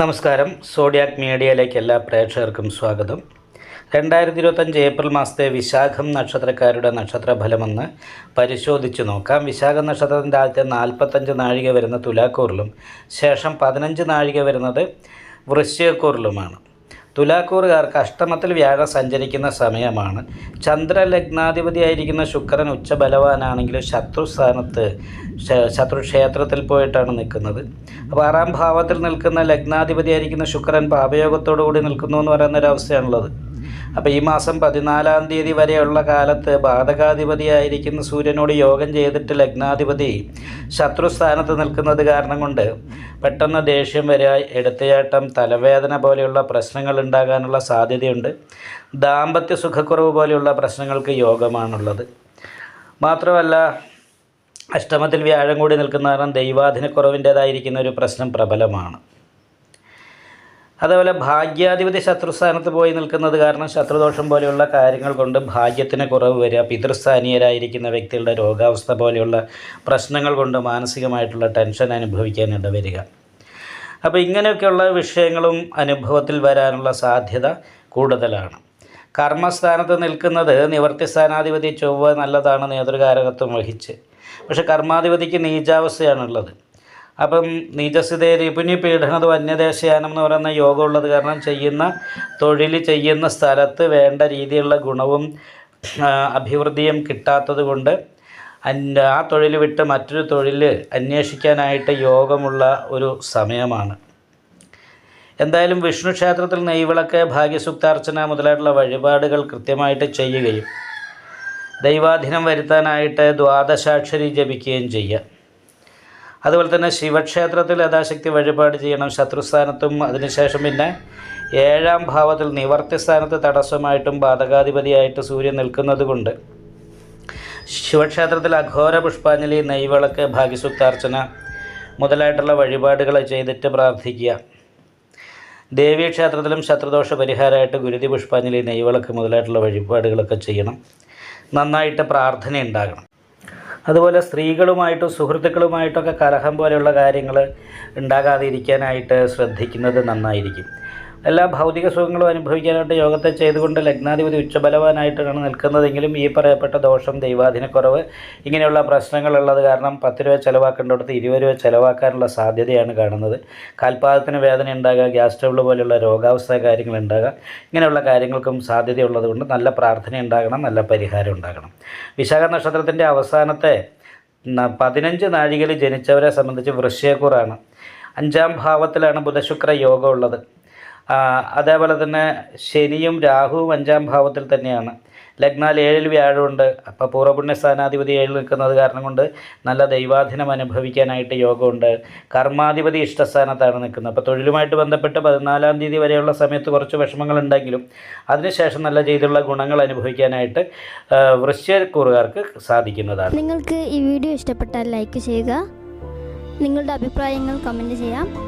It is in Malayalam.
നമസ്കാരം. സോഡിയാക് മീഡിയയിലേക്ക് എല്ലാ പ്രേക്ഷകർക്കും സ്വാഗതം. രണ്ടായിരത്തി ഇരുപത്തഞ്ച് ഏപ്രിൽ മാസത്തെ വിശാഖം നക്ഷത്രക്കാരുടെ നക്ഷത്രഫലമെന്ന് പരിശോധിച്ച് നോക്കാം. വിശാഖ നക്ഷത്രത്തിന്റെ ആദ്യത്തെ നാൽപ്പത്തഞ്ച് നാഴിക വരുന്ന തുലാക്കൂറിലും ശേഷം പതിനഞ്ച് നാഴിക വരുന്നത് വൃശ്ചികക്കൂറിലുമാണ്. തുലാക്കൂറുകാർക്ക് അഷ്ടമത്തിൽ വ്യാഴം സഞ്ചരിക്കുന്ന സമയമാണ്. ചന്ദ്രലഗ്നാധിപതിയായിരിക്കുന്ന ശുക്രൻ ഉച്ചബലവാനാണെങ്കിലും ശത്രുസ്ഥാനത്ത് ശത്രു ക്ഷേത്രത്തിൽ പോയിട്ടാണ് നിൽക്കുന്നത്. അപ്പോൾ ആറാം ഭാവത്തിൽ നിൽക്കുന്ന ലഗ്നാധിപതിയായിരിക്കുന്ന ശുക്രൻ പാപയോഗത്തോടു കൂടി നിൽക്കുന്നു എന്ന് പറയുന്ന ഒരു അവസ്ഥയാണുള്ളത് അപ്പോൾ ഈ മാസം പതിനാലാം തീയതി വരെയുള്ള കാലത്ത് ബാധകാധിപതിയായിരിക്കുന്ന സൂര്യനോട് യോഗം ചെയ്തിട്ട് ലഗ്നാധിപതി ശത്രുസ്ഥാനത്ത് നിൽക്കുന്നത് കാരണം കൊണ്ട് പെട്ടെന്ന് ദേഷ്യം വരിക എടുത്തുചാട്ടം തലവേദന പോലെയുള്ള പ്രശ്നങ്ങൾ ഉണ്ടാകാനുള്ള സാധ്യതയുണ്ട്. ദാമ്പത്യ സുഖക്കുറവ് പോലെയുള്ള പ്രശ്നങ്ങൾക്ക് യോഗമാണുള്ളത്. മാത്രമല്ല അഷ്ടമത്തിൽ വ്യാഴം കൂടി നിൽക്കുന്ന കാരണം ദൈവാധീനക്കുറവിന്റേതായിരിക്കുന്ന ഒരു പ്രശ്നം പ്രബലമാണ്. അതേപോലെ ഭാഗ്യാധിപതി ശത്രുസ്ഥാനത്ത് പോയി നിൽക്കുന്നത് കാരണം ശത്രുദോഷം പോലെയുള്ള കാര്യങ്ങൾ കൊണ്ട് ഭാഗ്യത്തിന് കുറവ് വരിക പിതൃസ്ഥാനീയരായിരിക്കുന്ന വ്യക്തികളുടെ രോഗാവസ്ഥ പോലെയുള്ള പ്രശ്നങ്ങൾ കൊണ്ട് മാനസികമായിട്ടുള്ള ടെൻഷൻ അനുഭവിക്കാൻ ഇടവരിക. അപ്പോൾ ഇങ്ങനെയൊക്കെയുള്ള വിഷയങ്ങളും അനുഭവത്തിൽ വരാനുള്ള സാധ്യത കൂടുതലാണ്. കർമ്മസ്ഥാനത്ത് നിൽക്കുന്നത് നിവർത്തി സ്ഥാനാധിപതി ചൊവ്വ നല്ലതാണ് നേതൃകാരകത്വം വഹിച്ച്. പക്ഷെ കർമാധിപതിക്ക് നീചാവസ്ഥയാണുള്ളത്. അപ്പം നീചസ്ഥിതയിൽ റിപുനി പീഡനത് വന്യദേശയാനം എന്ന് പറയുന്ന യോഗം ഉള്ളത് കാരണം ചെയ്യുന്ന തൊഴിൽ ചെയ്യുന്ന സ്ഥലത്ത് വേണ്ട രീതിയിലുള്ള ഗുണവും അഭിവൃദ്ധിയും കിട്ടാത്തത് കൊണ്ട് ആ തൊഴിൽ വിട്ട് മറ്റൊരു തൊഴിൽ അന്വേഷിക്കാനായിട്ട് യോഗമുള്ള ഒരു സമയമാണ്. എന്തായാലും വിഷ്ണു ക്ഷേത്രത്തിൽ നെയ്വിളക്ക് ഭാഗ്യസുക്താർച്ചന മുതലായിട്ടുള്ള വഴിപാടുകൾ കൃത്യമായിട്ട് ചെയ്യുകയും ദൈവാധീനം വരുത്താനായിട്ട് ദ്വാദശാക്ഷരി ജപിക്കുകയും ചെയ്യുക. അതുപോലെ തന്നെ ശിവക്ഷേത്രത്തിൽ യഥാശക്തി വഴിപാട് ചെയ്യണം ശത്രുസ്ഥാനത്തും അതിനുശേഷം പിന്നെ ഏഴാം ഭാവത്തിൽ നിവർത്തി സ്ഥാനത്ത് തടസ്സമായിട്ടും ബാധകാധിപതിയായിട്ട് സൂര്യൻ നിൽക്കുന്നത് കൊണ്ട് ശിവക്ഷേത്രത്തിൽ അഘോര പുഷ്പാഞ്ജലി നെയ്വിളക്ക് ഭാഗ്യസുക്താർച്ചന മുതലായിട്ടുള്ള വഴിപാടുകൾ ചെയ്തിട്ട് പ്രാർത്ഥിക്കുക. ദേവീക്ഷേത്രത്തിലും ശത്രുദോഷ പരിഹാരമായിട്ട് ഗുരുതി പുഷ്പാഞ്ജലി നെയ്വിളക്ക് മുതലായിട്ടുള്ള വഴിപാടുകളൊക്കെ ചെയ്യണം. നന്നായിട്ട് പ്രാർത്ഥന ഉണ്ടാകണം അതുപോലെ സ്ത്രീകളുമായിട്ടും സുഹൃത്തുക്കളുമായിട്ടൊക്കെ കലഹം പോലെയുള്ള കാര്യങ്ങൾ ഉണ്ടാകാതിരിക്കാനായിട്ട് ശ്രദ്ധിക്കുന്നത് നന്നായിരിക്കും. എല്ലാ ഭൗതിക സുഖങ്ങളും അനുഭവിക്കാനായിട്ട് യോഗത്തെ ചെയ്തുകൊണ്ട് ലഗ്നാധിപതി ഉച്ചബലവാനായിട്ടാണ് നിൽക്കുന്നതെങ്കിലും ഈ പറയപ്പെട്ട ദോഷം ദൈവാധീനക്കുറവ് ഇങ്ങനെയുള്ള പ്രശ്നങ്ങളുള്ളത് കാരണം പത്ത് രൂപ ചിലവാക്കേണ്ടടുത്ത് ഇരുപത് രൂപ ചിലവാക്കാനുള്ള സാധ്യതയാണ് കാണുന്നത്. കാൽപാദത്തിന് വേദന ഉണ്ടാകുക ഗ്യാസ് ട്രബിൾ പോലെയുള്ള രോഗാവസ്ഥ കാര്യങ്ങൾ ഉണ്ടാകുക ഇങ്ങനെയുള്ള കാര്യങ്ങൾക്കും സാധ്യതയുള്ളതുകൊണ്ട് നല്ല പ്രാർത്ഥന ഉണ്ടാകണം നല്ല പരിഹാരം ഉണ്ടാകണം. വിശാഖ നക്ഷത്രത്തിന്റെ അവസാനത്തെ പതിനഞ്ച് നാഴികയിൽ ജനിച്ചവരെ സംബന്ധിച്ച് വൃശ്യക്കുറാണ് അഞ്ചാം ഭാവത്തിലാണ് ബുധശുക്ര യോഗം ഉള്ളത്. അതേപോലെ തന്നെ ശനിയും രാഹുവും അഞ്ചാം ഭാവത്തിൽ തന്നെയാണ്. ലഗ്നാൽ ഏഴിൽ വ്യാഴമുണ്ട്. അപ്പോൾ പൂർവപുണ്യ സ്ഥാനാധിപതി ഏഴിൽ നിൽക്കുന്നത് കാരണം കൊണ്ട് നല്ല ദൈവാധീനം അനുഭവിക്കാനായിട്ട് യോഗമുണ്ട്. കർമാധിപതി ഇഷ്ടസ്ഥാനത്താണ് നിൽക്കുന്നത്. അപ്പോൾ തൊഴിലുമായിട്ട് ബന്ധപ്പെട്ട് പതിനാലാം തീയതി വരെയുള്ള സമയത്ത് കുറച്ച് വിഷമങ്ങളുണ്ടെങ്കിലും അതിനുശേഷം നല്ല രീതിയിലുള്ള ഗുണങ്ങൾ അനുഭവിക്കാനായിട്ട് വൃശ്ചക്കൂറുകാർക്ക് സാധിക്കുന്നതാണ്. നിങ്ങൾക്ക് ഈ വീഡിയോ ഇഷ്ടപ്പെട്ടാൽ ലൈക്ക് ചെയ്യുക. നിങ്ങളുടെ അഭിപ്രായങ്ങൾ കമന്റ് ചെയ്യാം.